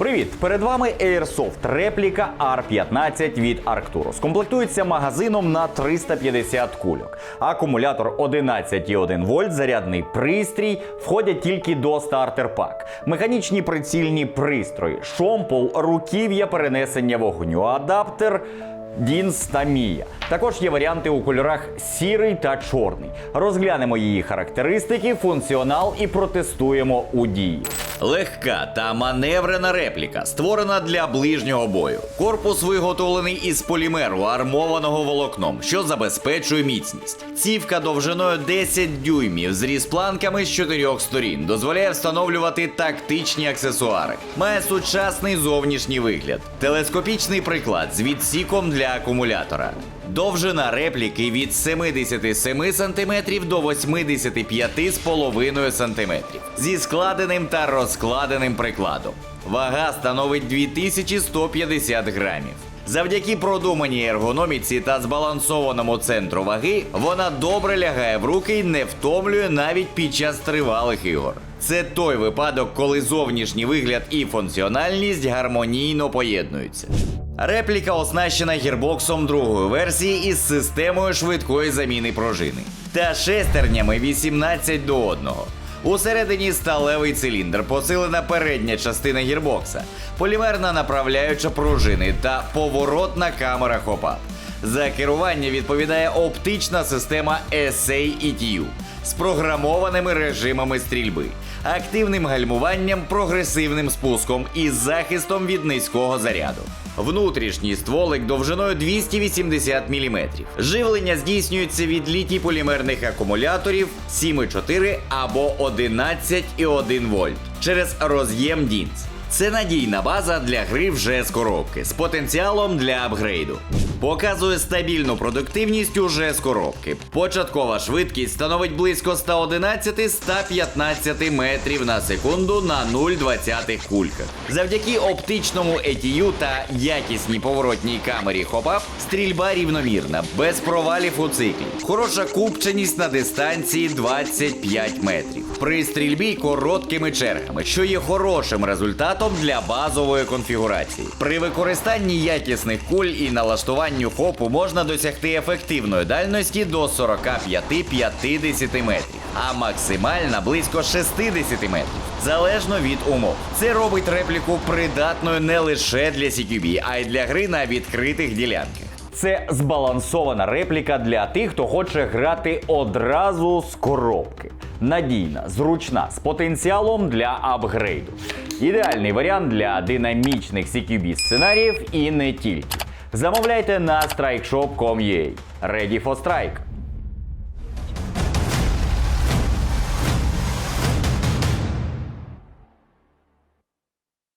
Привіт! Перед вами Airsoft репліка R15 від Arcturus. Комплектується магазином на 350 кульок. Акумулятор 11,1 вольт, зарядний пристрій входять тільки до стартер пак. Механічні прицільні пристрої, шомпол, руків'я перенесення вогню, адаптер. Дінс та Мія. Також є варіанти у кольорах сірий та чорний. Розглянемо її характеристики, функціонал і протестуємо у дії. Легка та маневрена репліка, створена для ближнього бою. Корпус виготовлений із полімеру, армованого волокном, що забезпечує міцність. Цівка довжиною 10 дюймів з різпланками з чотирьох сторін дозволяє встановлювати тактичні аксесуари. Має сучасний зовнішній вигляд, телескопічний приклад з відсіком для акумулятора. Довжина репліки від 77 см до 85,5 см зі складеним та розкладеним прикладом. Вага становить 2150 грамів. Завдяки продуманій ергономіці та збалансованому центру ваги вона добре лягає в руки і не втомлює навіть під час тривалих ігор. Це той випадок, коли зовнішній вигляд і функціональність гармонійно поєднуються. Репліка оснащена гірбоксом другої версії із системою швидкої заміни пружини та шестернями 18 до 1. Усередині сталевий циліндр, посилена передня частина гірбокса, полімерна направляюча пружини та поворотна камера хопап. За керування відповідає оптична система SA-ETU з програмованими режимами стрільби, активним гальмуванням, прогресивним спуском і захистом від низького заряду. Внутрішній стволик довжиною 280 мм. Живлення здійснюється від літій полімерних акумуляторів 7,4 або 11,1 вольт через роз'єм DINS. Це надійна база для гри вже з коробки з потенціалом для апгрейду. Показує стабільну продуктивність уже з коробки. Початкова швидкість становить близько 111-115 метрів на секунду на 0,20 кульках. Завдяки оптичному ETU та якісній поворотній камері хопап стрільба рівномірна, без провалів у циклі. Хороша купченість на дистанції 25 метрів. При стрільбі короткими чергами, що є хорошим результатом для базової конфігурації. При використанні якісних куль і налаштуванню хопу можна досягти ефективної дальності до 45-50 метрів, а максимальна близько 60 метрів, залежно від умов. Це робить репліку придатною не лише для CQB, а й для гри на відкритих ділянках. Це збалансована репліка для тих, хто хоче грати одразу з коробки. Надійна, зручна, з потенціалом для апгрейду. Ідеальний варіант для динамічних CQB сценаріїв і не тільки. Замовляйте на strikeshop.com.ua. Ready for Strike!